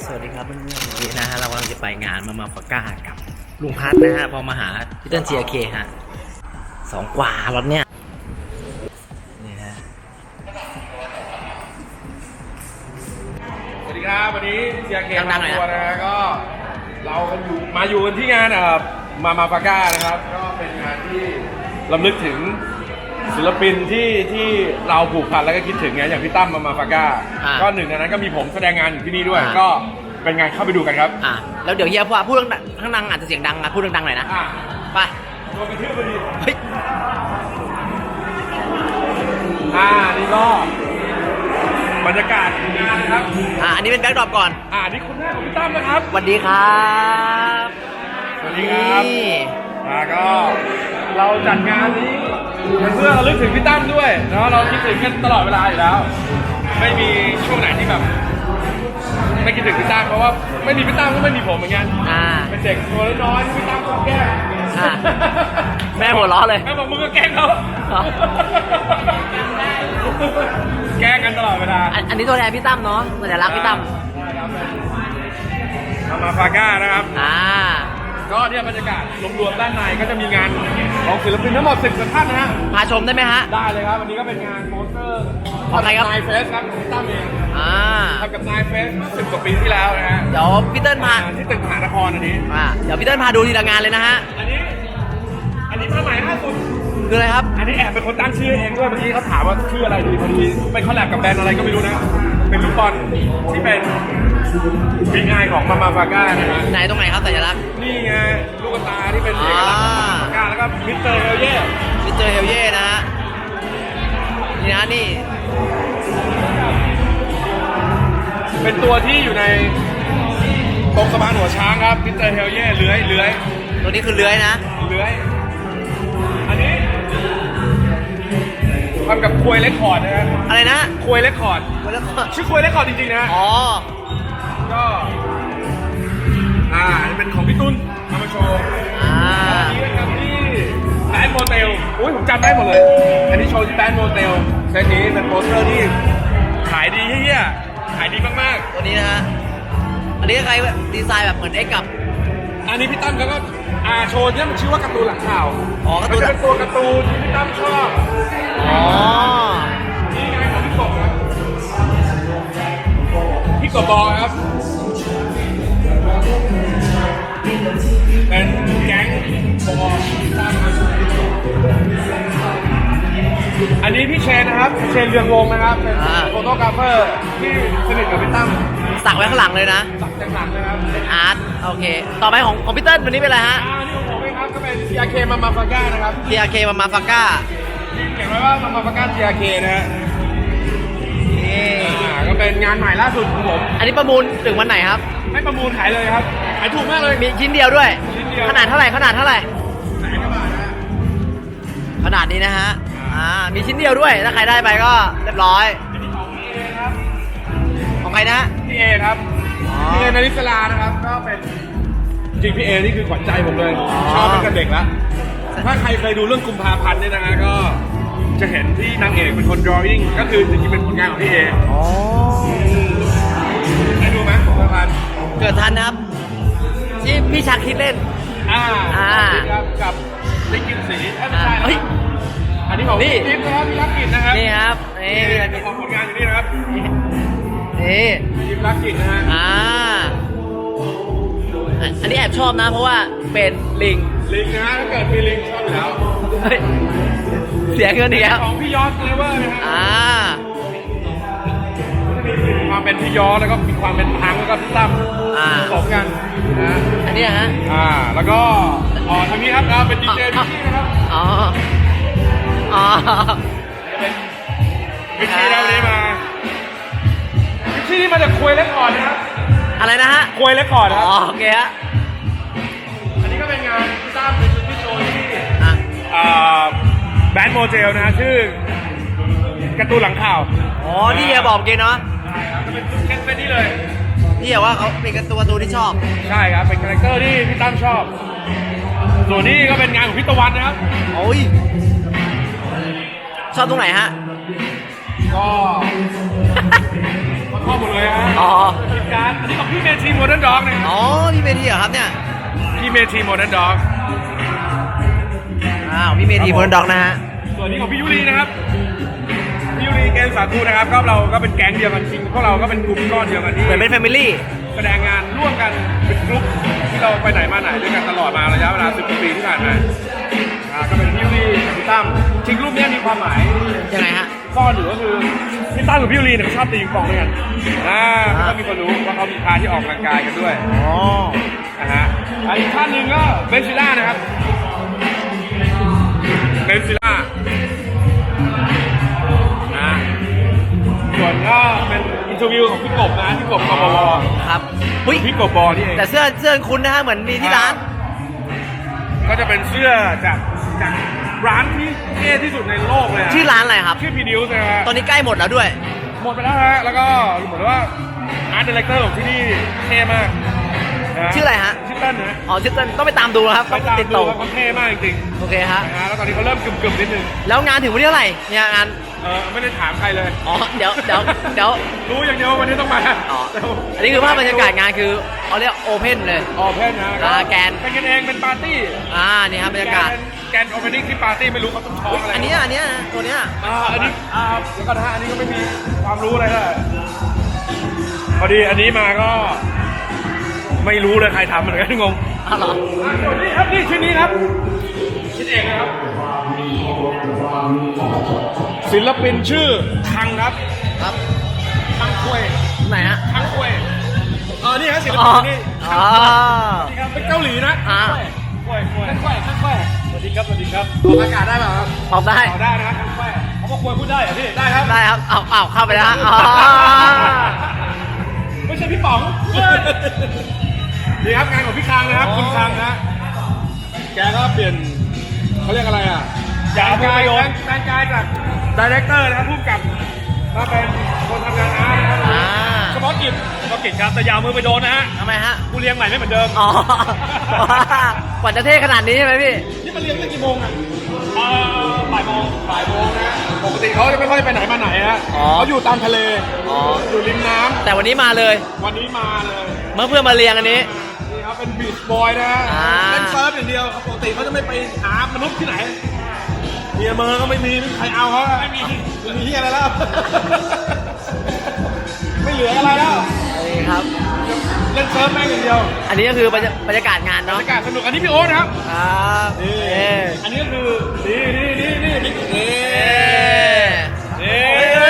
สวัสดีครับเพื่อนๆวันนี้นะฮะเรากำลังจะไปงานมามาฟาก้ากับลุงพัดนะฮะพอมาหาพี่เติ้ลเจียเคฮะสองกว่ารถเนี่ยนี่ฮะสวัสดีครับวันนี้เซียเกมมาตัวนะฮะก็เรากันอยู่มาอยู่กันที่งานเอ่อมามาฟาก้านะครับ ก็เป็นงานที่ลำลึกถึง ศิลปินที่ที่เราผูกพันแล้วก็คิดถึงไงอย่างพี่ตั้มมามาฟาก้าก็หนึ่งในนั้นก็มีผมแสดงงานอยู่ที่นี่ด้วยก็เป็นไงเข้าไปดูกันครับอะแล้วเดี๋ยวเฮียพูดพูดดังข้างดังอาจจะเสียงดังอะพูดดังๆหน่อยนะ อะไป โดนกระทืบพอดีเฮ้ย อ่านี่ก็บรรยากาศงานนะครับอะอันนี้เป็นแบ็คดรอปก่อนอ่านี่คุณแม่ของพี่ตั้มนะครับ สวัสดีครับสวัสดีครับ นี่ อ่าก็เราจัดงานนี้ เพื่อระลึกถึงพี่ตั้มด้วยเนาะเราคิดถึงกันตลอดเวลาอยู่แล้ว ไม่มีช่วงไหนที่แบบไม่คิดถึงพี่ตั้มเพราะว่าไม่มีพี่ตั้มก็ไม่มีผมเหมือนกันอ่า เป็นเด็กตัวน้อยๆที่พี่ตั้มชอบแกล้งอ่าแม่หัวเราะเลย แม่บอกมึงก็แกล้งเขาอ๋อ แกล้งกันตลอดเวลา อันอันนี้ตัวแทนพี่ตั้มเนาะสัญลักษณ์พี่ตั้มมามาฟาก้านะครับ อ่า ก็เนี่ยบรรยากาศรวมๆด้านในก็จะมีงานของศิลปินทั้งหมด10กว่าท่านนะฮะพาชมได้ไหมฮะ ได้เลยครับ วันนี้ก็เป็นงานโปสเตอร์ของใครครับ นายเฟสครับของพี่ตั้มเองอ่า ทำกับนายเฟสสิบกว่าปีที่แล้วนะฮะเดี๋ยวพี่เติ้ลพาที่ตึกมหานครอันนี้ อ่า เดี๋ยวพี่เติ้ลพาดูทีละงานเลยนะฮะ อันนี้ อันนี้ผ้าไหมล่าสุด คืออะไรครับ อันนี้แอบเป็นคนตั้งชื่อเองด้วยเมื่อกี้เขาถามว่าชื่ออะไรดีพอดีไปคอลแลบกับแบรนด์อะไรก็ไม่รู้นะ เป็นลูกบอลที่เป็นบิ๊กไอของมามาฟาก้านะฮะไหนตรงไหนครับสัญลักษณ์นี่ไงลูกตาที่เป็นเอกลักษณ์ของมามาฟาก้าแล้วก็มิสเตอร์เฮลเย่มิสเตอร์เฮลเย่นะฮะนี่นะนี่ เป็นตัวที่อยู่ในตรงสะพานหัวช้างครับมิสเตอร์เฮลเย่เลื้อยเลื้อยตัวนี้คือเลื้อยนะ เลื้อย ทำกับควยเรคคอร์ดนะฮะอะไรนะควยเรคคอร์ดแล้วก็ชื่อควยเรคคอร์ดจริงๆนะฮะอ๋อ ก็อ่าเป็นของพี่ตุ้นเอามาโชว์อ่า อันนี้นะครับที่แบนโมเตลอุ้ยผมจำได้หมดเลย อันนี้โชว์ที่แบนโมเตลเซตนี้เป็นโปสเตอร์ที่ขายดีเฮี้ยๆขายดีมากตัวนี้นะฮะ อันนี้คล้ายๆดีไซน์แบบเหมือนเอ็กกับๆ อันนี้พี่ตั้มเขาก็อ่าโชว์เนี่ยมันชื่อว่าการ์ตูนหลังข่าวอ๋อการ์ตูน มันจะเป็นตัวการ์ตูนที่พี่ตั้มชอบอ๋อ นี่ไงของพี่กบครับพี่กบบอครับ เป็นแก๊งบอตามมาอันนี้พี่เชนนะครับเชนเรืองวงนะครับเป็นโฟโตกราฟเฟอร์ที่สนิทกับพี่ตั้ม สักไว้ข้างหลังเลยนะ สักจากหลังนะครับอาร์ตโอเค ต่อไปของของพี่เติ้ลวันนี้เป็นอะไรฮะ อ่านี่ของผมเองครับก็เป็น TRK มามาฟาก้านะครับ TRK มามาฟาก้าที่เขียนไว้ว่ามามาฟาก้า TRK นะฮะนี่อ่าก็เป็นงานใหม่ล่าสุดของผม อันนี้ประมูลถึงวันไหนครับ ไม่ประมูลขายเลยครับขายถูกมากเลย มีชิ้นเดียวด้วย ชิ้นเดียว ขนาดเท่าไหร่ขนาดเท่าไหร่แสนกว่าบาทนะขนาดนี้นะฮะ อ่า มีชิ้นเดียวด้วย ถ้าใครได้ไปก็เรียบร้อยอันนี้ของพี่เอครับของใครนะ พี่เอครับอ๋อพี่เอนาริสลานะครับก็เป็นจริงพี่เอนี่คือขวัญใจผมเลยอ๋อชอบตั้งแต่เด็กแล้วถ้าใครเคยดูเรื่องกุมภาพันธ์เนี่ยนะฮะก็จะเห็นที่นางเอกเป็นคน drawing ก็คือจริงๆเป็นผลงานของพี่เออ๋อได้ดูไหมกุมภาพันธ์เกิดทันนะครับที่พี่ชักคิดเล่น อ่าอ่าครับกับลิกินสีเอ้ยไม่ใช่เฮ้ยอันนี้ของนี่พี่จิ๊บนะครับพี่รักกิจนะครับนี่ครับนี่พี่ชักคิดของผลงานอยู่นี่นะครับ นี่ จิ๊บรักกิจนะฮะอ่าอันอันนี้แอบชอบนะ เพราะว่าเป็นลิงลิงนะฮะถ้าเกิดมีลิงชอบอยู่แล้วเฮ้ยเสียเงินอีกแล้วของพี่ยอสเลเวอร์นะฮะอ่ามีความเป็นพี่ยอสแล้วก็มีความเป็นพังแล้วก็พี่ตั้มอ่า ผสมกันนะฮะอันนี้นะฮะ อ่าแล้วก็อ๋อทางนี้ครับเราเป็นดีเจพิชชี่นะครับอ๋อ อ๋อ อะไรนะฮะควยเล็กก่อนนะครับ อ๋อโอเคฮะอันนี้ก็เป็นงานพี่ตั้มเป็นชุดที่โชว์ที่อะอ่าแบรนด์โมเจลนะฮะชื่อการ์ตูนหลังข่าวอ๋อที่เฮียบอกเมื่อกี้เนาะใช่ครับก็เป็นชุดแค่เป็นนี่เลย ที่เฮียว่าเขาเป็นการ์ตูนการ์ตูนที่ชอบ ใช่ครับ เป็นคาแรคเตอร์ที่พี่ตั้มชอบ ส่วนนี้ก็เป็นงานของพี่ตะวันนะครับ โอ้ย ชอบตรงไหนฮะ ก็ ขอโทอบหมดเลยฮะอ๋อ ทีมการอันนี้ของพี่เมทีโมเดิร์นด็อกนะอ๋อพี่เมทีเหรอครับเนี่ย พี่เมทีโมเดิร์นด็อกอ้าวพี่เมทีเบิร์นด็อกนะฮะ ส่วนนี้ของพี่ยุรีนะครับพี่ยุรีเกมสาคูนะครับก็เราก็เป็นแก๊งเดียวกันจริงพวกเราก็เป็นกลุ่มก้อนเดียวกันที่ เหมือนเป็นแฟมิลี่ แสดงงานร่วมกันเป็นกลุ่มที่เราไปไหนมาไหนด้วยกันตลอดมาระยะเวลา 10กว่าปีที่ผ่านมาอ่าก็เป็นพี่ยุรีกับพี่ตั้มจริงรูปเนี้ยมีความหมายยังไงฮะ ซ่อนอยู่ก็คือพี่ตั้มกับพี่ยุรีเนี่ยเขาชอบตีปิงปองด้วยกันอ่าอ่าก็มีคนรู้ว่าเขามีพาที่ออกกำลังกายกันด้วยอ๋อนะฮะอะอีกท่านหนึ่งก็เบนซิล่านะครับเบนซิล่านะส่วนก็เป็นอินเทอร์วิวของพี่กบนะพี่กบกบวครับหุ้ยพี่กบบอนี่เองแต่เสื้อเสื้อคุณนะฮะเหมือนมีที่ร้าน ก็จะเป็นเสื้อจากจาก ร้านที่เท่ที่สุดในโลกเลยะชื่อร้านอะไรครับ ชื่อพีดิวส์นะฮะตอนนี้ใกล้หมดแล้วด้วย หมดไปแล้วฮะแล้วก็เหมือนว่าอาร์ตดีเลกเตอร์ของที่นี่เท่มากนชื่ออะไรฮะ ชื่อเต้นนะอ๋อชื่อเต้นต้องไปตามดูนะครับไปต้องตามติดดูต่อว่าเขาเท่มากจริงโอเคฮะ ๆนะฮะแล้วตอนนี้เขาเริ่มกึ่มๆนิดนึงแล้วงานถึงวันที่เท่าไหร่เนี่ยงาน เออไม่ได้ถามใครเลย อ๋อ เดี๋ยวเดี๋ยวเดี๋ยว รู้อย่างเดียวว่าวันนี้ต้องมาอ๋อ อันนี้คือภาพบรรยากาศงานคือเขาเรียกโอเพนเลยออเพนนะอ่าแกน เป็นกันเองเป็นปาร์ตี้ อ่า นี่ครับบรรยากาศ แกน โอเพนนิ่งที่ปาร์ตี้ไม่รู้เขาต้องท้องอะไรอันเนี้ยอันเนี้ยตัวเนี้ยอ่าอันนี้อ่าเดี๋ยวก่อนนะฮะอันนี้ก็ไม่มีความรู้อะไรเลยพอดีอันนี้มาก็ ไม่รู้เลยใครทำเหมือนกันงงอ้าวเหรออะส่วนนี้ครับนี่ชิ้นนี้ครับชิ้นเองนะครับ ศิลปินชื่อคังครับครับคังควยไหนฮะคังควยเออนี่ครับศิลอ๋อปินนี่อ๋อนี่ครับเป็นเกาหลีนะอ่าควยควยคังควยคังควยสวัส ดีครับสวัสดีครับออกอากาศได้เปล่าครับตอบได้ออกได้นะครับคังควยเขาบอกควยพูดได้เหรอพี่ได้ครับ ได้ครับ เอาเอาเข้าไปแล้วฮะอ๋อไม่ใช่พี่ป๋องนี่ครับงานของพี่คังนะครับอ๋อคุณคังนะแกก็เปลี่ยนเขาเรียกอะไรอะอย่าแต่งพูดกายประโยชน์แต่งกายจากดีเรคเตอร์นะครับผู้กำกับมาเป็นคนทำงานอาร์ตนะครับอ่าเฉพาะกิจเฉพาะกิจครับแต่อยาวมือไปโดนนะฮะทำไมฮะ กูเลี้ยงใหม่ไม่เหมือนเดิม อ๋อ กว่าจะเท่ขนาดนี้ใช่ไหมพี่นี่มันเลี้ยงตั้งกี่โมงอะเอ่อบ่ายโมงบ่ายโมงนะปกติเขาจะไม่ค่อยไปไหนมาไหนฮะอ๋อเขาอยู่ตามทะเลอ๋ออยู่ริมน้แต่วันนี้มาเลยำวันนี้มาเลยเมื่อเพื่อนมาเรียงอันนี้นี่ครับเป็นบีชบอยนะฮะอ่าเล่นเซิร์ฟอย่างเดียวปกติเขาจะไม่ไปหามนุษย์ที่ไหนเมียเมอร์ก็ไม่มีไม่มีใครเอาเขาไม่มีไม่มีที่อะไรแล้วไม่เหลืออะไรแล้วนี่ครับ เล่นเซิร์ฟแม่งอย่างเดียวอันนี้ก็คือบรรยบรรยากาศงานบรเนาะรยากาศสนุกอันนี้พี่โอ๊ตนะครับครับนี่เอ๊ะอันนี้ก็คือนี่นี่นี่นี่นี่นี่เอ๊ะนี่